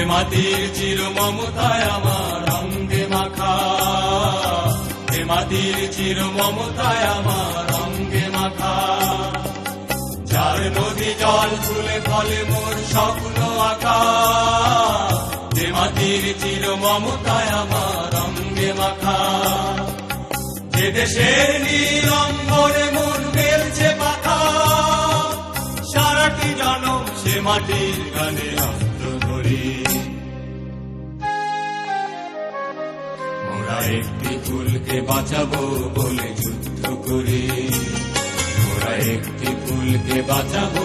যে মাটির চির মমতায় আমার অঙ্গে মাখা। যে মাটির চির মমতায় আমার অঙ্গে মাখা। যার নদী জল ফুলে ফলে মোর স্বপ্ন আঁকা। যে মাটির চির মমতায় আমার অঙ্গে মাখা। যে দেশের নীল অম্বরে মন মেলছে পাখা। সারাটি জনম সে মাটির গানে ধরি মোরা একটি ফুলকে বাঁচাবো বলে যুদ্ধ করি। মোরা একটি ফুলকে বাঁচাবো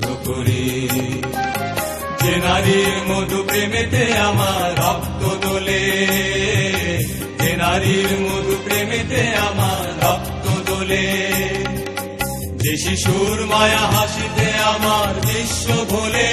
করি। যে নারীর মধু প্রেমেতে আমার রক্ত দোলে, যে নারীর মধু প্রেমেতে আমার রক্ত দোলে। যে শিশুর মায়া হাসিতে আমার বিশ্ব ভোলে।